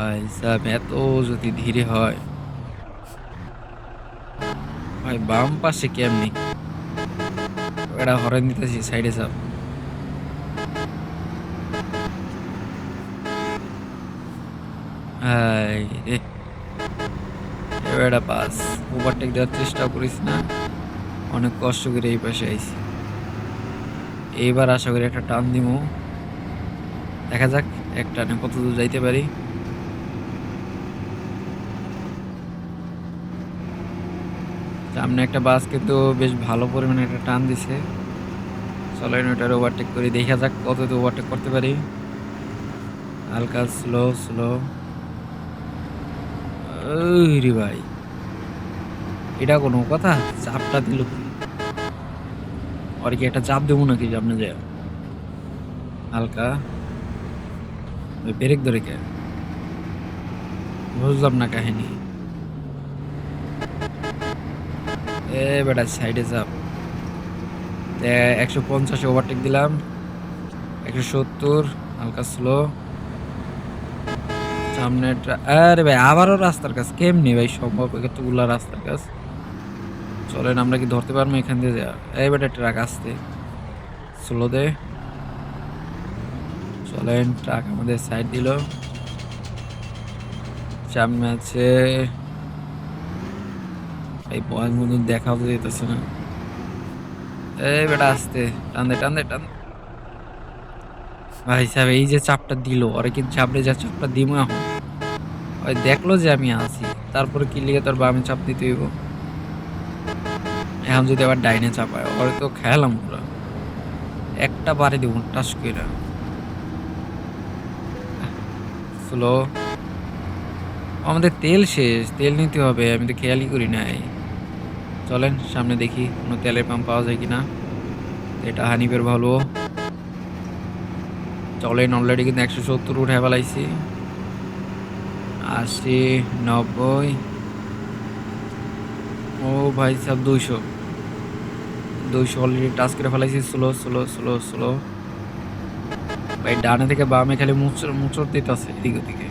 ভাই সাহেব এত যদি ধীরে হয়, ভাই বাম পাশে কেমনি? এটা হরেন দিতেছি সাইডে সাপ রে। এবারে পাস। ওভারটেক দেওয়ার চেষ্টা করিস না। অনেক কষ্ট করে এই পাশে আইছি। এইবার আশা করি একটা টান দিমু। দেখা যাক এক টানে কত দূর যাইতে পারি। সামনে একটা বাস কিন্তু বেশ ভালো পরিমাণে একটা টান দিছে। চলেন ওটার ওভারটেক করি, দেখা যাক কত দূর ওভারটেক করতে পারি। হালকা স্লো স্লো রে ভাই। এটা কোনো কথা? চাপটা দিল কি? আর কি একটা চাপ দেবো নাকি আপনি যায় হালকা। ব্রেক ধরে কে? বুঝলাম না কাহিনী। এ বেটা সাইডে চাপ একশো পঞ্চাশে ওভারটেক দিলাম। একশো সত্তর, হালকা স্লো সামনে আরে ভাই, আবারও রাস্তার কাজ। কেমনি ভাই সম্ভব? এতগুলা রাস্তার কাজ। চলেন, আমরা কি ধরতে পারব এখান দিয়ে যা? এই বেটা ট্রাক আসতে স্লো দে। চলেন ট্রাক আমাদের সাইড দিল। সামনে আছে এই মধ্যে দেখাও যেতেছে না। এই বেটা আসতে টান। ভাই সাহেব, এই যে চাপটা দিল, ওরা কিন্তু যা চাপটা এখন। ওই দেখল যে আমি আছি, তারপরে কি লিগে তোর বামে চাপ দিতে হইব? এখন যদি আবার ডাইনে চাপায়, ওরে তো খেয়ালাম পুরা। একটা বাড়ি দিব, টাস করে স্লো আমাদের তেল শেষ, তেল নিতে হবে, আমি তো খেয়ালই করি নাই। চলেন, সামনে দেখি কোনো তেলের পাম্প পাওয়া যায় কিনা। এটা হানিফের ভালো চলেন অলরেডি কিন্তু একশো সত্তর উঠে ফেলাইছি। আশি, নব্বই। ও ভাই সব দুইশো। দুইশো অলরেডি টাচ করে ফেলাইছি স্লো স্লো স্লো স্লো ভাই, ডানে থেকে বামে খালি মুচর মুচর দিতেছে, এদিক ওদিকে।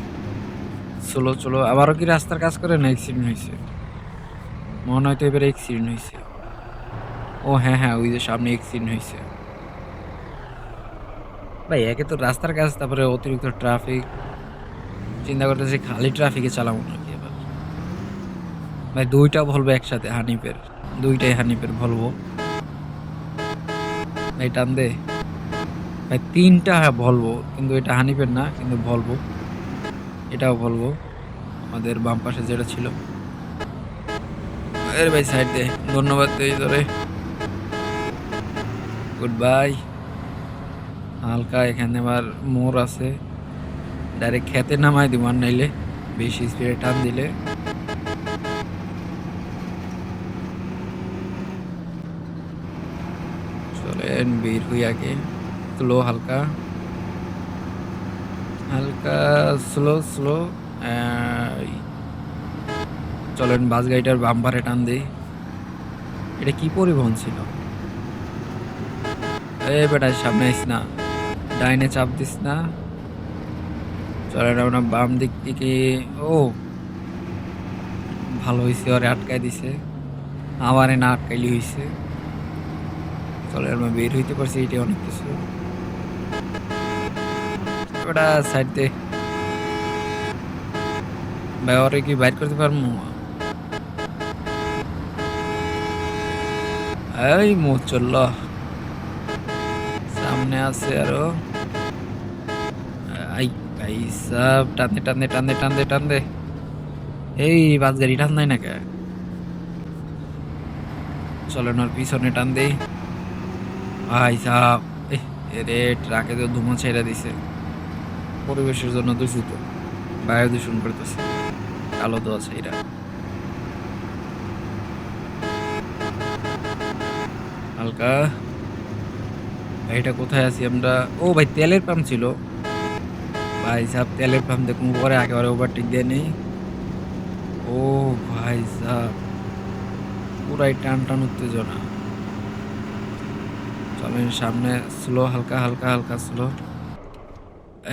স্লো চলো আবারও কি রাস্তার কাজ করে না অ্যাক্সিডেন্ট হয়েছে মনে হয় তো এবারে অ্যাক্সিডেন্ট হয়েছে ও হ্যাঁ হ্যাঁ ওই যে সামনে অ্যাক্সিডেন্ট হয়েছে ভাই, একে তো রাস্তার কাজ, তারপরে অতিরিক্ত ট্রাফিক চিন্তা করতেছি, খালি ট্রাফিকে চালাবো নাকি এবার? ভাই, দুইটা বলব একসাথে হানিফের দুইটাই হানিফের বলব ভাই, টান দে। ভাই, তিনটা বলব কিন্তু এটা হানিফের না, কিন্তু বলব এটাও বলব আমাদের বাম পাশে যেটা ছিল। এর ভাই সাইড দে। ধন্যবাদ এই ধরে গুড বাই হালকা এখানে আবার মোড় আছে। ডাইরেক্ট খেতে নামাই দিব নাইলে বেশি স্পিডে টান দিলে। চলেন, বের হই আগে। স্লো হালকা। হালকা স্লো স্লো চলেন বাস গাড়িটার বাম্পারে টান দিই। এটা কি পরিবহন ছিল? এ বেটা, সামনে আইস না। ডাইনে চাপ দিস না। চলেন আমরা বাম দিক থেকে। ও, ভালো হয়েছে ওরে আটকাই দিছে। আমারে না আটকাইলি হয়েছে চলে আমরা বের হইতে পারছি এটা অনেক কিছু। ওটা সাইড দে। ভাই, ওরে কি বাইর করতে পারব? এই মো চলল সামনে আছে আরও। আই, ভাই সব টানতে টানতে টানতে টানতে টানতে। এই বাস গাড়ি টান নাই না কে পিছনে টান দেই। ভাই সাহ এরে ট্রাকে তো ধুমা ছেড়ে দিছে। পরিবেশের জন্য দূষিত। বায়ু দূষণ করতেছে। কালো তো আছে হালকা। এটা কোথায় আছি আমরা? ও ভাই, তেলের পাম্প ছিল। ভাই সাহেব, তেলের পাম্প দেখুন, পরে একেবারে ওভারটেক দিয়ে নেই। ও ভাই সাহেব, পুরাই টান টান উত্তেজনা। চলেন সামনে স্লো হালকা হালকা হালকা স্লো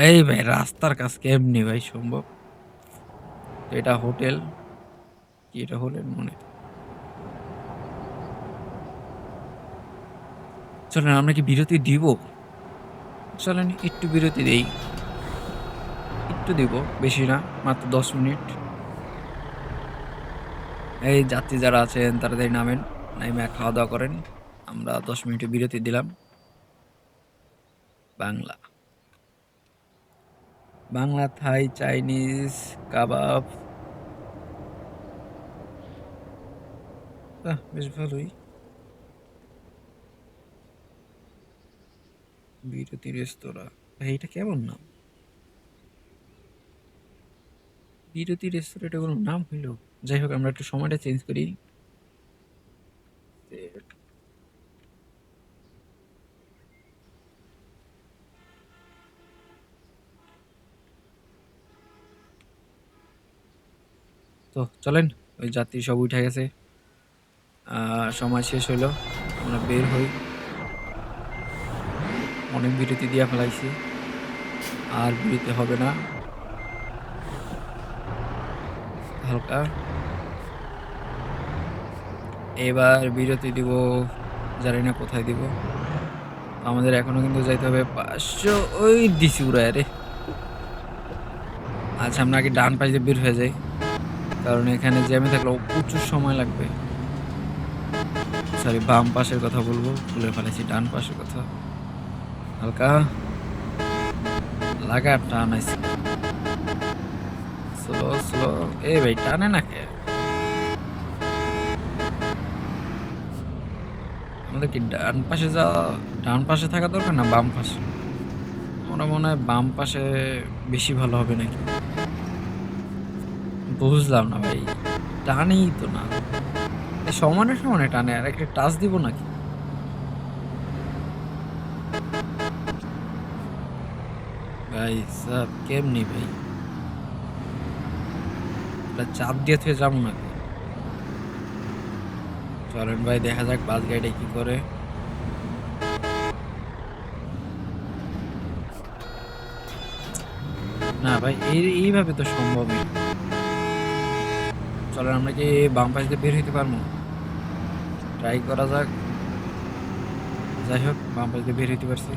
এই ভাই, রাস্তার কাজ কেমনি ভাই, সম্ভব? এটা হোটেল কি এটা হোটেল মনে চলেন, আমরা কি বিরতি দিব? চলেন, একটু বিরতি দেই। একটু দিব, বেশি না, মাত্র দশ মিনিট। এই যাত্রী যারা আছেন, তাড়াতাড়ি নামেন নামে খাওয়া দাওয়া করেন। আমরা দশ মিনিটে বিরতি দিলাম। বাংলা। বাংলা, থাই, চাইনিজ, কাবাব। বেশ ভালোই। বিরতি রেস্তোরাঁ। ভাই, এটা কেমন নাম? বিরতি রেস্তোরাঁ এটা কোনো নাম হইল? যাই হোক, আমরা একটু সময়টা চেঞ্জ করি। তো চলেন, ওই যাত্রী সব উঠে গেছে। সময় শেষ হইল, আমরা বের হই। অনেক বিরতি দিয়ে ফেলাইছি। আর বিরতি হবে না। হালকা। এবার বিরতি দিব, জানি না কোথায় দিব। আমাদের এখনও কিন্তু যাইতে হবে পাঁচশো ওই দিছি উড়ায় রে। আচ্ছা আমরা আগে ডান পাশে বের হয়ে যাই। কারণ এখানে জ্যামে থাকলে প্রচুর সময় লাগবে। সরি বাম পাশের কথা বলব ভুলে ফেলেছি, ডান পাশের কথা। হালকা লাগা টান আছে স্লো স্লো এ ভাই, টানে না কে? আমাদের কি ডান পাশে যাওয়া, ডান পাশে থাকা দরকার না বাম পাশে? আমার মনে হয় বাম পাশে বেশি ভালো হবে নাকি? বুঝলাম না ভাই, টানেই তো না। সমানে সমানে টানে আর একটা টাচ দিব নাকি? ভাই সব কেমনি ভাই? চাপ দিয়ে থেকে যাব না চলেন ভাই, দেখা যাক বাস গাড়ি কি করে। না ভাই, এই, এইভাবে তো সম্ভব না। চলেন, আমরা কি বাম পাশ দিয়ে বের হইতে পারব? ট্রাই করা যাক। যাই হোক, বাম পাশ দিয়ে বের হইতে পারছি।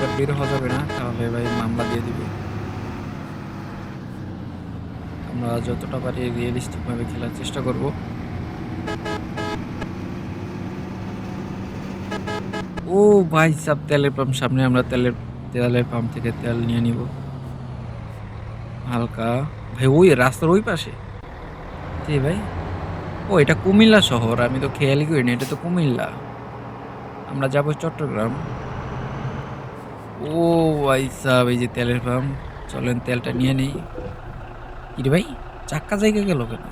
প্রত্যেকবার বের হওয়া যাবে না, তাহলে ভাই মামলা দিয়ে দিবে। আমরা যতটা পারি রিয়েলিস্টিক ভাবে খেলার চেষ্টা করব। ও ভাই, সাব তেলের পাম্প সামনে, আমরা তেলের তেলের পাম্প থেকে তেল নিয়ে নিব। হালকা। ভাই, ওই রাস্তার ওই পাশে? জি ভাই। ও, এটা কুমিল্লা শহর, আমি তো খেয়ালই করিনি, এটা তো কুমিল্লা। আমরা যাব চট্টগ্রাম। ও ভাই সাব এই যে তেলের পাম্প। চলেন তেলটা নিয়ে নিই। কিরে ভাই, চাক্কা জায়গা গেল কেন?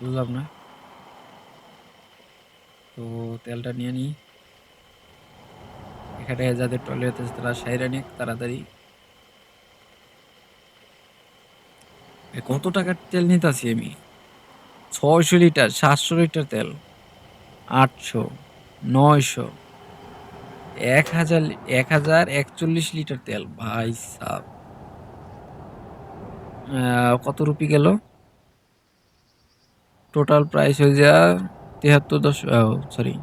বুঝলাম না। তো তেলটা নিয়ে নিই। এখানে যাদের টয়লেট আছে, তারা সাইরা নিক, তাড়াতাড়ি। কত টাকার তেল নিতেছি আমি? ছয়শো লিটার, সাতশো লিটার তেল। আটশো, নয়শো। এক হাজার এক হাজার একচল্লিশ লিটার তেল। ভাই সাহ কত রুপি গেল? টোটাল প্রাইস হয়ে যা তেহাত্তর দশ সরি